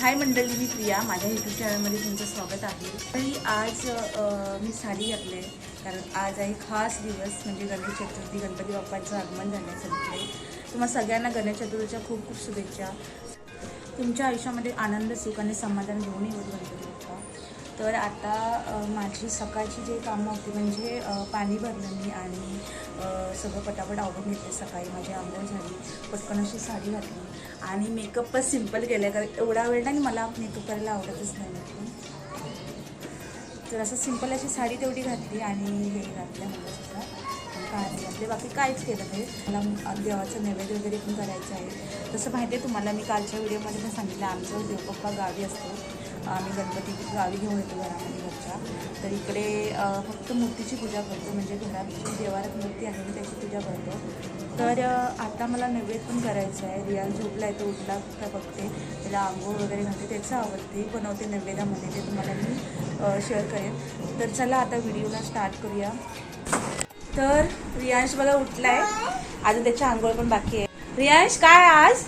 हाय मंडळी मी प्रिया. माझ्या यूट्यूब चॅनलमध्ये तुमचं स्वागत आहे. तरी आज मी साडी घातले कारण आज आहे खास दिवस म्हणजे गणेश चतुर्थी. गणपती बाप्पाचं आगमन झालं आहे. तुम्हाला सगळ्यांना गणेश चतुर्थीच्या खूप खूप शुभेच्छा. तुमच्या आयुष्यामध्ये आनंद सुख आणि समाधान घेऊन येऊ गणपती बाप्पा. तर आता माझी सकाळची जे कामं होती म्हणजे पाणी भरलं मी आणि सगळं पटापट आवडून घेतले. सकाळी माझी आंघोळ झाली पटकन अशी साडी घातली आणि मेकअप पण सिंपल केलं कारण एवढा वेळ नाही मला मेकअप करायला आवडतच नाही तर असं सिंपल अशी साडी तेवढी घातली आणि हे घातलं काय घातले बाकी काहीच केलं नाही. मला देवाचं नैवेद्य वगैरे पण करायचं आहे. तसं माहिती आहे तुम्हाला मी कालच्या व्हिडिओमध्ये पण सांगितलं आमचं देवपप्पा गावी असतो. आम्ही गणपती गावी घेऊन येतो घरामध्ये घरच्या. तर इकडे फक्त मूर्तीची पूजा करतो म्हणजे घरात जी देवारात मूर्ती आहे मी त्याची पूजा करतो. तर आता मला नैवेद्य पण करायचं आहे. रियाल झोपला आहे तो उठला का बघते. त्याला आंघोळ वगैरे घालते त्याचं आवडते. बनवते नैवेद्यामध्ये ते तुम्हाला मी शेअर करेन. तर चला आता व्हिडिओला स्टार्ट करूया. तर रियांश बघा आहे अजून त्याची आंघोळ पण बाकी आहे. रियांश काय आज?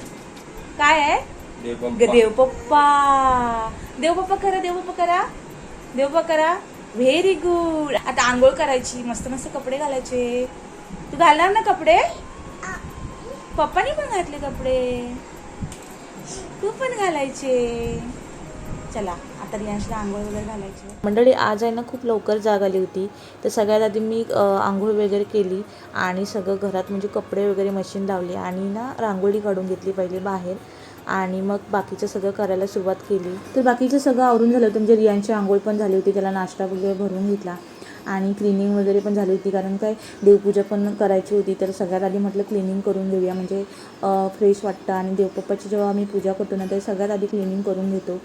काय आहे? देवपप्पा. देवपप्पा. करा देवपप्पा करा. देवपप्पा करा. व्हेरी गुड आता आंघोळ करायची. मस्त मस्त कपडे घालायचे. तू घालणार ना कपडे? पप्पानी पण घातले कपडे. तू पण घालायचे. चला आता रियांशला आंघोळ वगैरे घालायचे. मंडळी आज आहे ना खूप लवकर जाग आली होती. तर सगळ्यात आधी मी आंघोळ वगैरे केली आणि सगळं घरात म्हणजे कपडे वगैरे मशीन लावली आणि ना रांगोळी काढून घेतली पहिले बाहेर. आणि मग बाकीचं सगळं करायला सुरुवात केली. तर बाकीचं सगळं आवरून झालं होतं. म्हणजे रियांची आंघोळ पण झाली होती. त्याला नाश्ता वगैरे भरून घेतला. आणि क्लिनिंग वगैरे पण झाली होती. कारण काय देवपूजा पण करायची होती. तर सगळ्यात आधी म्हटलं क्लिनिंग करून घेऊया. म्हणजे फ्रेश वाटतं आणि देवपप्पाची जेव्हा आम्ही पूजा करतो ना तर सगळ्यात आधी क्लिनिंग करून घेतो.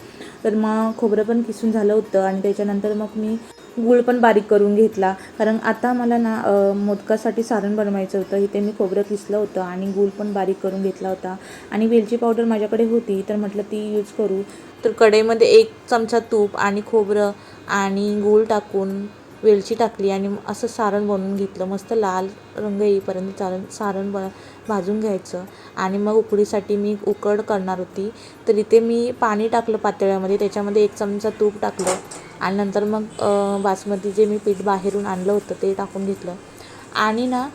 तर मग खोबरं पण किसून झालं होतं. आणि त्याच्यानंतर मग मी गूळ पण बारीक करून घेतला. कारण आता मला ना मोदकासाठी सारण बनवायचं होतं. इथे मी खोबरं किसलं होतं आणि गूळ पण बारीक करून घेतला होता. आणि वेलची पावडर माझ्याकडे होती तर म्हटलं ती यूज करू. तर कढईमध्ये एक चमचा तूप आणि खोबरं आणि गूळ टाकून वेलची टाकली आणि असं सारण बनवून घेतलं. मस्त लाल रंग येईपर्यंत चालून सारण ब भाजून घ्यायचं. आणि मग उकडीसाठी मी उकड करणार होती. तर इथे मी पाणी टाकलं पातळ्यामध्ये. त्याच्यामध्ये एक चमचा तूप टाकलं. आणि नंतर मग बासमती जे मी पीठ बाहेरून आणलं होतं ते टाकून घेतलं. आणि ना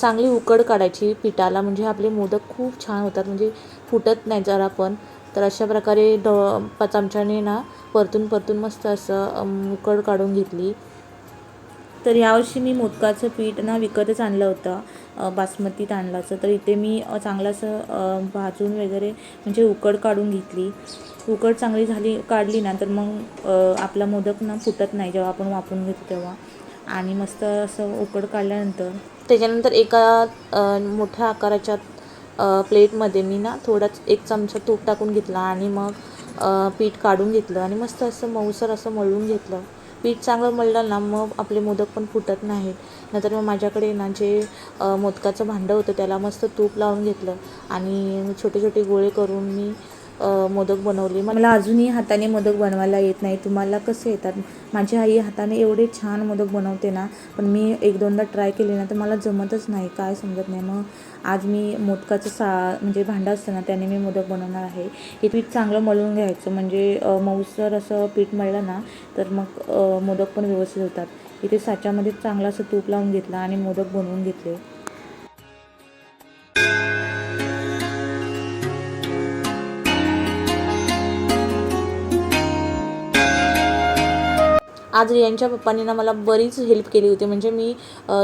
चांगली उकड काढायची पिठाला. म्हणजे आपले मोदक खूप छान होतात. म्हणजे फुटत नाही जरा पण. तर अशा प्रकारे ड प- चमच्याने ना परतून परतून मस्त असं उकड काढून घेतली. तर यावर्षी मी मोदकाचं पीठ ना विकतच आणलं होतं बासमती तांदळाचं. तर इथे मी चांगलं असं भाजून वगैरे म्हणजे उकड काढून घेतली. उकड चांगली झाली काढली ना तर मग आपला मोदक ना फुटत नाही जेव्हा आपण वापरून घेतो तेव्हा. आणि मस्त असं उकड काढल्यानंतर त्याच्यानंतर एका मोठ्या आकाराच्या प्लेटमध्ये मी ना थोडाच एक चमचा तूप टाकून घेतला आणि मग पीठ काढून घेतलं आणि मस्त असं मऊसर असं मळून घेतलं. पीठ चांगलं मळलं ना मग आपले मोदक पण फुटत नाहीत. नंतर मग माझ्याकडे ना जे मोदकाचं भांडं होतं त्याला मस्त तूप लावून घेतलं. आणि छोटे छोटे गोळे करून मी मोदक बनवले. मला अजूनही हाताने मोदक बनवायला येत नाही. तुम्हाला कसे येतात? माझी आई हाताने एवढे छान मोदक बनवते ना पण मी एक दोनदा ट्राय केले ना तर मला जमतच नाही. काय समजत नाही. मग आज मी मोदकाचं सा म्हणजे भांडं असतं ना त्याने मी मोदक बनवणार आहे. हे पीठ चांगलं मळून घ्यायचं. म्हणजे मऊसर असं पीठ मळलं ना तर मग मोदक पण व्यवस्थित होतात. इथे साच्यामध्ये चांगलं असं तूप लावून घेतलं आणि मोदक बनवून घेतले. आज रियांच्या पप्पांनी ना मला बरीच हेल्प केली होती. म्हणजे मी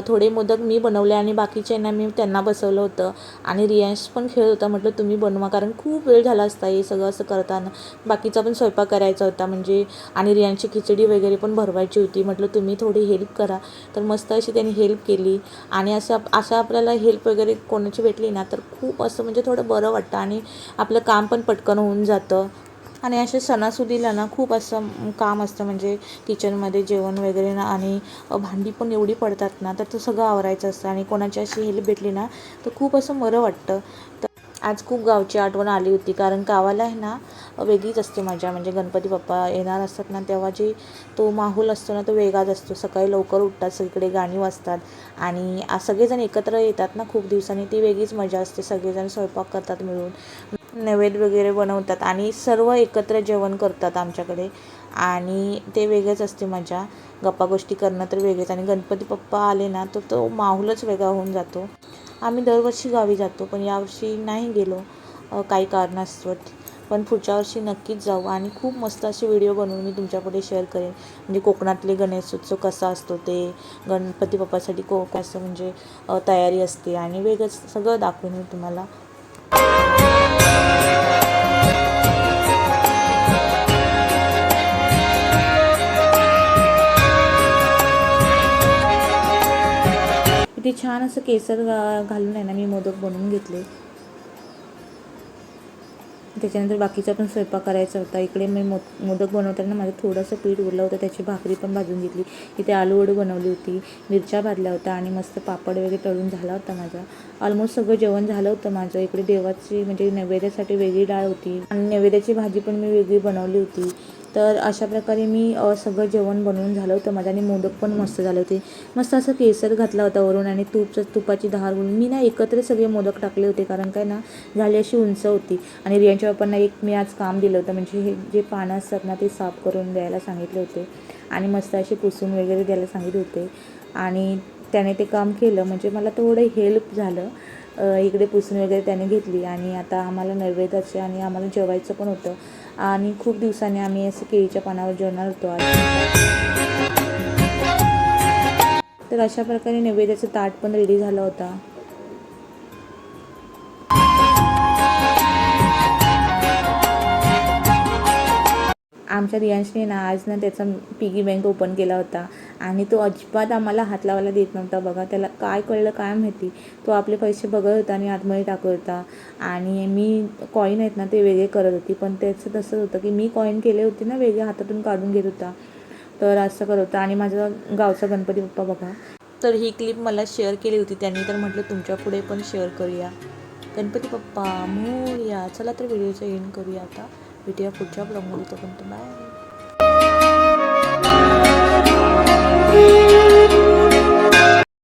थोडे मोदक मी बनवले आणि बाकीचे ना मी त्यांना बसवलं होतं. आणि रियांश पण खेळत होता. म्हटलं तुम्ही बनवा. कारण खूप वेळ झाला असता हे सगळं असं करताना. बाकीचा पण स्वयंपाक करायचा होता. म्हणजे आणि रियांची खिचडी वगैरे पण भरवायची होती. म्हटलं तुम्ही थोडी हेल्प करा. तर मस्त अशी त्यांनी हेल्प केली. आणि असं असं आपल्याला हेल्प वगैरे कोणाची भेटली ना तर खूप असं म्हणजे थोडं बरं वाटतं. आणि आपलं काम पण पटकन होऊन जातं. आणि असे सणासुदीला ना खूप असं काम असतं म्हणजे किचनमध्ये जेवण वगैरे ना आणि भांडी पण एवढी पडतात ना तर ते सगळं आवरायचं असतं आणि कोणाची अशी हेल्प भेटली ना तर खूप असं बरं वाटतं. तर आज खूप गावची आठवण आली होती कारण गावाला आहे ना वेगळीच असते मजा. म्हणजे गणपती बाप्पा येणार असतात ना तेव्हा जे तो माहोल असतो ना तो वेगळाच असतो. सकाळी लवकर उठतात सगळीकडे गाणी वाजतात आणि सगळेजण एकत्र येतात ना खूप दिवसांनी ती वेगळीच मजा असते. सगळेजण स्वयंपाक करतात मिळून. नैवेद्य वगैरे बनवतात आणि सर्व एकत्र जेवण करतात आमच्याकडे. आणि ते वेगळंच असते मजा गप्पा गोष्टी करणं तर वेगळेच. आणि गणपती पप्पा आले ना तर तो माहोलच वेगळा होऊन जातो. आम्ही दरवर्षी गावी जातो पण यावर्षी नाही गेलो. काही कारणास्तव. पण पुढच्या वर्षी नक्कीच जाऊ आणि खूप मस्त असे व्हिडिओ बनवून मी तुमच्यापुढे शेअर करेन. म्हणजे कोकणातले गणेशोत्सव कसा असतो ते गणपती बाप्पासाठी को कसं म्हणजे तयारी असते आणि वेगळंच सगळं दाखवेन मी तुम्हाला. अगदी छान असं केसर घा- घालून आहे ना मी मोदक बनवून घेतले. त्याच्यानंतर बाकीचा पण स्वयंपाक करायचा होता. इकडे मी मो मोदक बनवताना माझं थोडंसं पीठ उरलं होतं त्याची भाकरी पण भाजून घेतली. इथे आलू वडू बनवली होती मिरच्या भाजल्या होत्या आणि मस्त पापड वगैरे तळून झाला होता माझा. ऑलमोस्ट सगळं जेवण झालं होतं माझं. इकडे देवाची म्हणजे नैवेद्यासाठी वेगळी डाळ होती. आणि नैवेद्याची भाजी पण मी वेगळी बनवली होती. तर अशा प्रकारे मी सगळं जेवण बनवून झालं होतं. माझं आणि मोदक पण मस्त झाले होते. मस्त असं केसर घातला होता वरून आणि तूपचं तुपाची धार घालून. मी ना एकत्र सगळे मोदक टाकले होते कारण काय ना झाली अशी उंच होती. आणि रियांच्या बापांना एक मी आज काम दिलं होतं. म्हणजे हे जे पानं असतात ना ते साफ करून द्यायला सांगितले होते. आणि मस्त असे पुसून वगैरे द्यायला सांगितले होते. आणि त्याने ते काम केलं. म्हणजे मला थोडं हेल्प झालं. इकडे पुसून वगैरे त्याने घेतली आणि आता आम्हाला नैवेद्याचे आणि आम्हाला जेवायचं पण होतं. आणि खूप दिवसांनी आम्ही असं केळीच्या पानावर जेवणार होतो. आज तर अशा प्रकारे नैवेद्याचं ताट पण रेडी झाला होता. आमच्या रियांशने ना आज ना त्याचा पिगी बँक ओपन केला होता. आणि तो अजिबात आम्हाला हात लावायला देत नव्हता. बघा त्याला काय कळलं काय माहिती? तो आपले पैसे बघत होता आणि आतमध्ये टाकत होता. आणि मी कॉईन आहेत ना ते वेगळे करत होती. पण त्याचं तसंच होतं की मी कॉईन केले होते ना वेगळे हातातून काढून घेत होता. तर असं करत होता. आणि माझा गावचा गणपती बाप्पा बघा. तर ही क्लिप मला शेअर केली होती त्यांनी. तर म्हटलं तुमच्यापुढे पण शेअर करूया. गणपती बाप्पा मोरया. चला तर व्हिडिओचं एंड करूया आता. भेटूया पुढच्या ब्लॉगमध्ये तोपर्यंत बाय